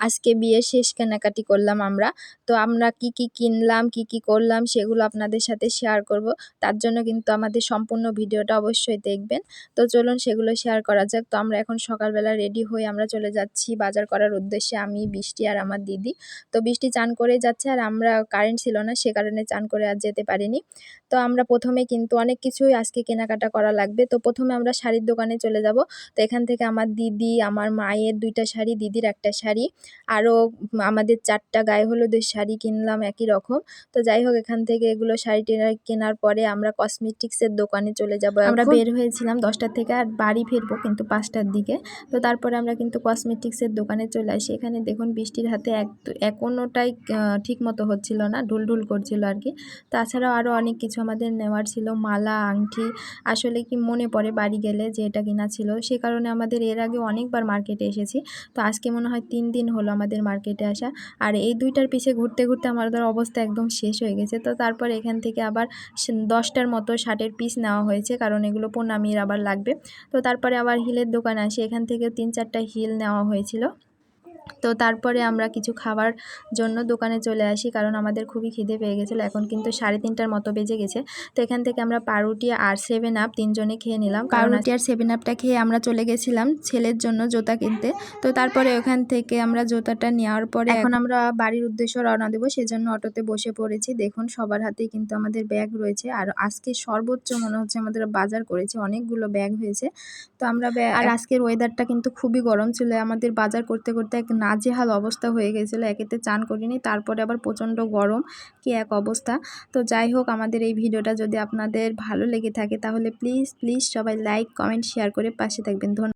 আজকে বিয়ের শেষ কেনাকাটি করলাম আমরা। তো আমরা কি কি কিনলাম, কি কি করলাম সেগুলো আপনাদের সাথে শেয়ার করব। তার জন্য কিন্তু আমাদের সম্পূর্ণ ভিডিওটা অবশ্যই দেখবেন। তো চলুন সেগুলো শেয়ার করা যাক। তো আমরা এখন সকালবেলা রেডি হয়ে আমরা চলে যাচ্ছি বাজার করার উদ্দেশ্যে আমি, বৃষ্টি আর আমার দিদি। তো বৃষ্টি চান করে যাচ্ছে আর আমরা কারেন্ট ছিল না, সে কারণে চান করে আর যেতে পারিনি। তো আমরা প্রথমে কিন্তু অনেক কিছুই আজকে কেনাকাটা করা লাগবে। তো প্রথমে আমরা শাড়ির দোকানে চলে যাব। তো এখান থেকে আমার দিদি, আমার মায়ের দুইটা শাড়ি, দিদির একটা শাড়ি। আরও আমাদের চারটা গায়ে হলুদের শাড়ি কিনলাম একই রকম। তো যাই হোক এখান থেকে এগুলো শাড়ি টেনার কেনার পরে আমরা কসমেটিক্সের দোকানে চলে যাব আমরা বের হয়েছিলাম দশটার থেকে আর বাড়ি ফিরবো কিন্তু পাঁচটার দিকে। তো তারপরে আমরা কিন্তু কসমেটিক্সের দোকানে চলে আসি। এখানে দেখুন বৃষ্টির হাতে এক এখনোটাই ঠিক মতো হচ্ছিল না ঢুল ঢুল করছিল আর কি। তাছাড়াও আরও অনেক কিছু আমাদের নেওয়ার ছিল মালা আংটি। আসলে কি মনে পড়ে বাড়ি গেলে যে এটা কিনা ছিল? সে কারণে আমাদের এর আগে অনেকবার মার্কেটে এসেছি। তো আজকে মনে হয় তিন দিন হলো আমাদের মার্কেটে আসা। আর এই দুইটার পিছে ঘুরতে ঘুরতে আমার ধর অবস্থা একদম শেষ হয়ে গেছে। তো তারপর এখান থেকে আবার দশটার মতো ষাটের পিস নেওয়া হয়েছে। কারণ এগুলো পোনামির আবার লাগবে। তো তারপরে আবার হিলের দোকান আসে। এখান থেকে তিন চারটা হিল নেওয়া হয়েছিল। তো তারপরে আমরা কিছু খাবার জন্য দোকানে চলে আসি কারণ আমাদের খুবই খিদে পেয়ে গেছিল। এখন কিন্তু সাড়ে তিনটার মতো বেজে গেছে। তো এখান থেকে আমরা পাউরুটি আর সেভেন আপ তিনজনে খেয়ে নিলাম। পাউরুটি আর সেভেন আপটা খেয়ে আমরা চলে গেছিলাম ছেলের জন্য জুতা কিনতে। তো তারপরে ওখান থেকে আমরা জুতাটা নেওয়ার পরে এখন আমরা বাড়ির উদ্দেশ্য রওনা দেবো সেজন্য অটোতে বসে পড়েছি। দেখুন সবার হাতেই কিন্তু আমাদের ব্যাগ রয়েছে। আর আজকে সর্বোচ্চ মনে হচ্ছে আমাদের বাজার করেছে অনেকগুলো ব্যাগ হয়েছে। তো আমরা আর আজকের ওয়েদারটা কিন্তু খুবই গরম ছিল। আমাদের বাজার করতে করতে এক নাজেহাল অবস্থা হয়ে গেছিল, একেতে চান করিনি, তারপরে আবার প্রচণ্ড গরম, কি এক অবস্থা। তো যাই হোক, আমাদের এই ভিডিওটা যদি আপনাদের ভালো লেগে থাকে, তাহলে প্লিজ প্লিজ সবাই লাইক কমেন্ট শেয়ার করে পাশে থাকবেন। ধন্যবাদ।